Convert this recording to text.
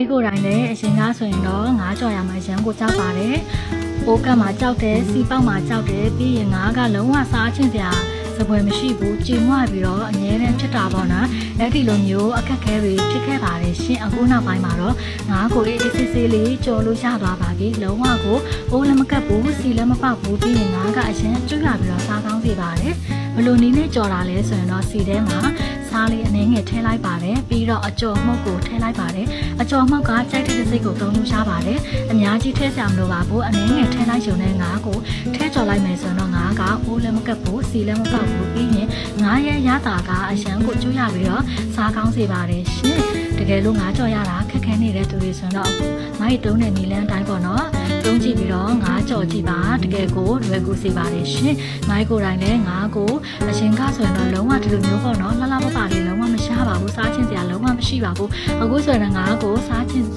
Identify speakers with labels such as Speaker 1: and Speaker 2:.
Speaker 1: ဒီကိုယ်တိုင်လည်းအရှင်ကားဆိုရင်တော့ငါးကြော်ရမှာရန်ကိုကြောက်ပါတယ်။ပိုးကတ်မှာကြောက်တယ်စီပေါက်မှာကြောက်တယ်ပြီးရင်ငါးကလုံးဝစားချင်းစရာစပွဲမရှိဘူးကြည်မွပြီးတော့အငြင်းနဲ့ဖြစ်တာပေါ့နော်။အဲ့ဒီလိုမျိုးအခက်အခဲတွေဖြစ်ခဲ့ပါတယ်ရှင်အခုနောက်ပိုင်းမှာတော့ငါးကိုအေးအေးဆေးဆေးလေးကြော်လို့ရသွားပါပြီ။လုံးဝကိုအိုးလည်းမကတ်ဘူးစီလည်းမပေါက်ဘူးပြီးရင်ငါးကအရင်ကျွတ်လာပြီးတော့စားကောင်းစေပါတယ်။ဘယ်လိုနည်းနဲ့ကြော်တာလဲဆိုရင်တော့စီထဲမှာ စားလေးအနှဲငယ်ထည့်လိုက်ပါတယ်ပြီးတော့အကြော်မှုတ်ကိုထည့်လိုက်ပါတယ်အကြော်မှုတ်ကကြိုက်တဲ့စိတ်ကိုသုံးလို့ရပါတယ်အများကြီးထည့်စရာမလိုပါဘူးအနှဲငယ်ထည့်လိုက်ရုံနဲ့ငါးကိုထည့်ကြော်လိုက်မယ်ဆိုရင်တော့ငါးကအိုးလည်းမကပ်ဘူးစီလည်းမပေါက်ဘူးပြီးရင်ငါးရဲ့ရတာကအရန်ကိုကျွရပြီးတော့စားကောင်းစေပါတယ်ရှင်တကယ်လို့ငါးကြော်ရတာခက်ခဲနေတဲ့သူတွေဆိုရင်တော့အခုငါ့ရဲ့တုံးတဲ့နီလန်းတိုင်းပေါ့နော်တုံးကြည့်ပြီးတော့ငါးကြော်ကြည့်ပါတကယ်ကိုလွယ်ကူစေပါတယ်ရှင်ငါ့ကိုယ်တိုင်လည်းငါးကိုအရှင်ကဆိုရင်တော့လုံးဝဒီလိုမျိုးပေါ့နော်လှလှပပလေးလုံးဝမရှား ပါဘူးစားချင်းစရာလုံးဝမရှိပါဘူးအခုဆိုရင်ငါးကိုစားချင်းစ